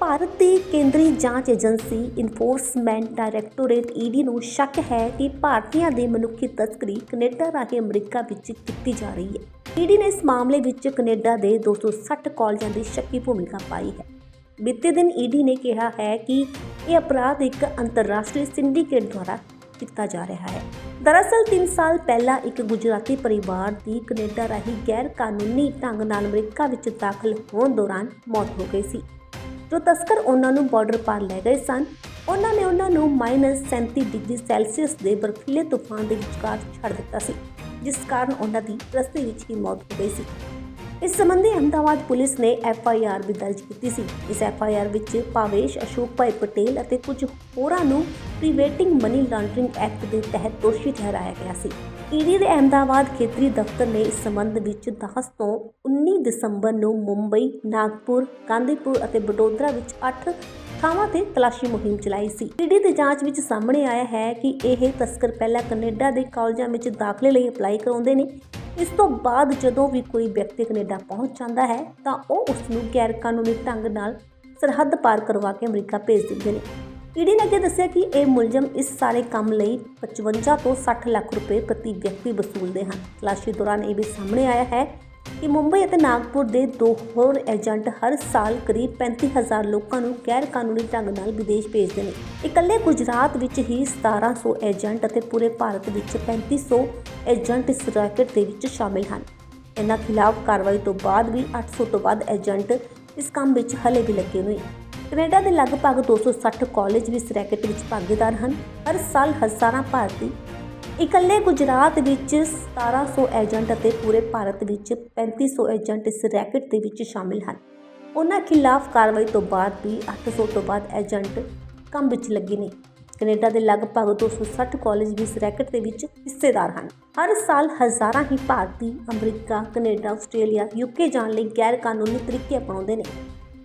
ਭਾਰਤ ਦੀ ਕੇਂਦਰੀ ਜਾਂਚ agency enforcement directorate ED ਨੂੰ ਸ਼ੱਕ ਹੈ ਕਿ ਭਾਰਤੀਆਂ ਦੀ ਮਨੁੱਖੀ ਤਸਕਰੀ ਕੈਨੇਡਾ ਰਾਹੀਂ ਅਮਰੀਕਾ ਵਿੱਚ ਕੀਤੀ ਜਾ ਰਹੀ ਹੈ। ਈਡੀ ਨੇ ਇਸ ਮਾਮਲੇ ਵਿੱਚ ਕੈਨੇਡਾ ਦੇ 260 ਕਾਲਜਾਂ ਦੀ ਸ਼ੱਕੀ ਭੂਮਿਕਾ ਪਾਈ ਹੈ। ਬੀਤੇ ਦਿਨ ਈਡੀ ਨੇ ਕਿਹਾ ਹੈ ਕਿ ਇਹ ਅਪਰਾਧ ਇੱਕ ਅੰਤਰਰਾਸ਼ਟਰੀ ਸਿੰਡੀਕੇਟ ਦੁਆਰਾ ਕੀਤਾ ਜਾ ਰਿਹਾ ਹੈ। ਦਰਅਸਲ 3 ਸਾਲ ਪਹਿਲਾਂ ਇੱਕ ਗੁਜਰਾਤੀ ਪਰਿਵਾਰ ਦੀ ਕੈਨੇਡਾ ਰਾਹੀਂ ਗੈਰ ਕਾਨੂੰਨੀ ਢੰਗ ਨਾਲ ਅਮਰੀਕਾ ਵਿੱਚ ਦਾਖਲ ਹੋਣ ਦੌਰਾਨ ਮੌਤ ਹੋ ਗਈ ਸੀ। ਜੋ ਤਸਕਰ ਉਹਨਾਂ ਨੂੰ ਬਾਰਡਰ ਪਾਰ ਲੈ ਗਏ ਸਨ, ਉਹਨਾਂ ਨੇ ਉਹਨਾਂ ਨੂੰ -37 ਡਿਗਰੀ ਸੈਲਸੀਅਸ ਦੇ ਬਰਫੀਲੇ ਤੂਫਾਨ ਦੇ ਵਿਚਕਾਰ ਛੱਡ ਦਿੱਤਾ ਸੀ, ਜਿਸ ਕਾਰਨ ਉਹਨਾਂ ਦੀ ਰਸਤੇ ਵਿੱਚ ਹੀ ਮੌਤ ਹੋ ਗਈ ਸੀ। ਇਸ ਸੰਬੰਧੀ ਅਹਮਦਾਬਾਦ ਪੁਲਿਸ ਨੇ ਐਫ ਆਈ ਆਰ ਵੀ ਦਰਜ ਕੀਤੀ ਸੀ। ਇਸ ਐਫ ਆਈ ਆਰ ਵਿੱਚ ਭਾਵੇਸ਼ ਅਸ਼ੋਕ ਭਾਈ ਪਟੇਲ ਅਤੇ ਕੁਝ ਹੋਰਾਂ ਨੂੰ ਪ੍ਰੀਵੇਟਿੰਗ ਮਨੀ ਲਾਂਡਰਿੰਗ ਐਕਟ ਦੇ ਤਹਿਤ ਦੋਸ਼ੀ ਠਹਿਰਾਇਆ ਗਿਆ ਸੀ। ਈਡੀ ਦੇ ਅਹਮਦਾਬਾਦ ਖੇਤਰੀ ਦਫ਼ਤਰ ਨੇ ਇਸ ਸੰਬੰਧ ਵਿੱਚ 10 ਤੋਂ 19 ਦਸੰਬਰ ਨੂੰ ਮੁੰਬਈ, ਨਾਗਪੁਰ, ਗਾਂਧੀਪੁਰ ਅਤੇ ਵਡੋਦਰਾ ਵਿੱਚ 8 ਥਾਵਾਂ ਤੇ ਤਲਾਸ਼ੀ ਮੁਹਿੰਮ ਚਲਾਈ ਸੀ। ਈਡੀ ਦੀ ਜਾਂਚ ਵਿੱਚ ਸਾਹਮਣੇ ਆਇਆ ਹੈ ਕਿ ਇਹ ਤਸਕਰ ਪਹਿਲਾਂ ਕੈਨੇਡਾ ਦੇ ਕਾਲਜਾਂ ਵਿੱਚ ਦਾਖਲੇ ਲਈ ਅਪਲਾਈ ਕਰਾਉਂਦੇ ਨੇ ਇਸ ਤੋਂ ਬਾਅਦ ਜਦੋਂ ਵੀ ਕੋਈ ਵਿਅਕਤੀ ਕੈਨੇਡਾ ਪਹੁੰਚ ਜਾਂਦਾ ਹੈ, ਤਾਂ ਉਹ ਉਸ ਨੂੰ ਗੈਰ ਕਾਨੂੰਨੀ ਢੰਗ ਨਾਲ ਸਰਹੱਦ ਪਾਰ ਕਰਵਾ ਕੇ ਅਮਰੀਕਾ ਭੇਜ ਦਿੰਦੇ ਨੇ। ਈਡੀ ਨੇ ਅੱਗੇ ਦੱਸਿਆ ਕਿ ਇਹ ਮੁਲਜ਼ਮ ਇਸ ਸਾਰੇ ਕੰਮ ਲਈ 55 ਤੋਂ 60 ਲੱਖ ਰੁਪਏ ਪ੍ਰਤੀ ਵਿਅਕਤੀ ਵਸੂਲਦੇ ਹਨ। ਤਲਾਸ਼ੀ ਦੌਰਾਨ ਇਹ ਵੀ ਸਾਹਮਣੇ ਆਇਆ ਹੈ ਕਿ ਮੁੰਬਈ ਅਤੇ ਨਾਗਪੁਰ ਦੇ ਦੋ ਹੋਰ ਏਜੰਟ ਹਰ ਸਾਲ ਕਰੀਬ 35000 ਲੋਕਾਂ ਨੂੰ ਗੈਰ ਕਾਨੂੰਨੀ ਢੰਗ ਨਾਲ ਵਿਦੇਸ਼ ਭੇਜਦੇ ਨੇ। ਇਕੱਲੇ ਗੁਜਰਾਤ ਵਿੱਚ ਹੀ 1700 ਏਜੰਟ ਅਤੇ ਪੂਰੇ ਭਾਰਤ ਵਿੱਚ 3500 ਏਜੰਟ ਇਸ ਰੈਕਟ ਦੇ ਵਿੱਚ ਸ਼ਾਮਿਲ ਹਨ। ਇਹਨਾਂ ਖਿਲਾਫ ਕਾਰਵਾਈ ਤੋਂ ਬਾਅਦ ਵੀ 800 ਤੋਂ ਵੱਧ ਏਜੰਟ ਇਸ ਕੰਮ ਵਿੱਚ ਹਲੇ ਵੀ ਲੱਗੇ ਹੋਏ ਕੈਨੇਡਾ ਦੇ ਲਗਭਗ 260 ਕਾਲਜ ਵੀ ਇਸ ਰੈਕਟ ਵਿੱਚ ਭਾਗੀਦਾਰ ਹਨ। ਹਰ ਸਾਲ ਹਜ਼ਾਰਾਂ ਭਾਰਤੀ ਇਕੱਲੇ ਗੁਜਰਾਤ ਵਿੱਚ 1700 ਏਜੰਟ ਅਤੇ ਪੂਰੇ ਭਾਰਤ ਵਿੱਚ 3500 ਏਜੰਟ ਇਸ ਰੈਕਟ ਦੇ ਵਿੱਚ ਸ਼ਾਮਿਲ ਹਨ। ਉਹਨਾਂ ਖਿਲਾਫ ਕਾਰਵਾਈ ਤੋਂ ਬਾਅਦ ਵੀ 800 ਤੋਂ ਵੱਧ ਏਜੰਟ ਕੰਮ ਵਿੱਚ ਲੱਗੇ ਨੇ। ਕੈਨੇਡਾ ਦੇ ਲਗਭਗ 260 ਕਾਲਜ ਵੀ ਇਸ ਰੈਕਟ ਦੇ ਵਿੱਚ ਹਿੱਸੇਦਾਰ ਹਨ। ਹਰ ਸਾਲ ਹਜ਼ਾਰਾਂ ਹੀ ਭਾਰਤੀ ਅਮਰੀਕਾ, ਕੈਨੇਡਾ, ਆਸਟ੍ਰੇਲੀਆ, ਯੂਕੇ ਜਾਣ ਲਈ ਗੈਰ ਕਾਨੂੰਨੀ ਤਰੀਕੇ ਅਪਣਾਉਂਦੇ ਨੇ।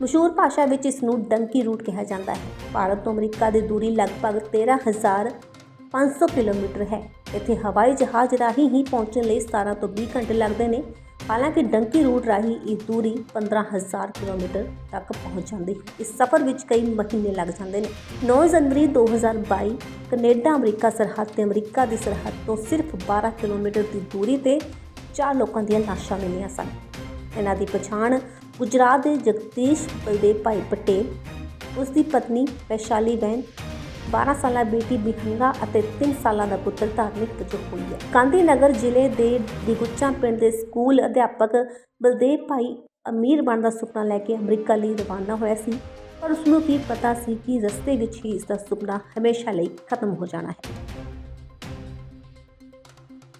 ਮਸ਼ਹੂਰ ਭਾਸ਼ਾ ਵਿੱਚ ਇਸ ਨੂੰ ਡੰਕੀ ਰੂਟ ਕਿਹਾ ਜਾਂਦਾ ਹੈ। ਭਾਰਤ ਤੋਂ ਅਮਰੀਕਾ ਦੀ ਦੂਰੀ ਲਗਭਗ 13500 ਕਿਲੋਮੀਟਰ ਹੈ। ਇੱਥੇ ਹਵਾਈ ਜਹਾਜ਼ ਰਾਹੀਂ ਹੀ ਪਹੁੰਚਣ ਲਈ 17 ਤੋਂ 20 ਘੰਟੇ ਲੱਗਦੇ ਨੇ। ਹਾਲਾਂਕਿ ਡੰਕੀ ਰੂਟ ਰਾਹੀਂ ਇਹ ਦੂਰੀ 15000 ਕਿਲੋਮੀਟਰ ਤੱਕ ਪਹੁੰਚ ਜਾਂਦੀ ਹੈ। ਇਸ ਸਫ਼ਰ ਵਿੱਚ ਕਈ ਮਹੀਨੇ ਲੱਗ ਜਾਂਦੇ ਨੇ। 9 ਜਨਵਰੀ 2022 ਕੈਨੇਡਾ, ਅਮਰੀਕਾ ਸਰਹੱਦ ਤੇ ਅਮਰੀਕਾ ਦੀ ਸਰਹੱਦ ਤੋਂ ਸਿਰਫ 12 ਕਿਲੋਮੀਟਰ ਦੀ ਦੂਰੀ ਤੇ ਚਾਰ ਲੋਕਾਂ ਦੀਆਂ ਲਾਸ਼ਾਂ ਮਿਲੀਆਂ ਸਨ। ਇਹਨਾਂ ਦੀ ਪਛਾਣ ਗੁਜਰਾਤ ਦੇ ਜਗਦੀਸ਼ ਬਲਦੇਵ ਭਾਈ ਪਟੇਲ ਉਸ ਦੀ ਪਤਨੀ ਵੈਸ਼ਾਲੀ ਬੈਨ 12 ਸਾਲਾ ਬੇਟੀ ਬਿਹੰਗਾ ਅਤੇ 3 ਸਾਲਾਂ ਦਾ ਪੁੱਤਰ ਧਾਰਮਿਕ ਵਜੋਂ ਹੋਈ ਹੈ ਗਾਂਧੀ ਨਗਰ ਜ਼ਿਲ੍ਹੇ ਦੇ ਦਿਗੁੱਚਾ ਪਿੰਡ ਦੇ ਸਕੂਲ ਅਧਿਆਪਕ ਬਲਦੇਵ ਭਾਈ ਅਮੀਰ ਬਣਨ ਦਾ ਸੁਪਨਾ ਲੈ ਕੇ ਅਮਰੀਕਾ ਲਈ ਰਵਾਨਾ ਹੋਇਆ ਸੀ। ਪਰ ਉਸ ਨੂੰ ਕੀ ਪਤਾ ਸੀ ਕਿ ਰਸਤੇ ਵਿੱਚ ਹੀ ਇਸ ਦਾ ਸੁਪਨਾ ਹਮੇਸ਼ਾ ਲਈ ਖਤਮ ਹੋ ਜਾਣਾ ਹੈ।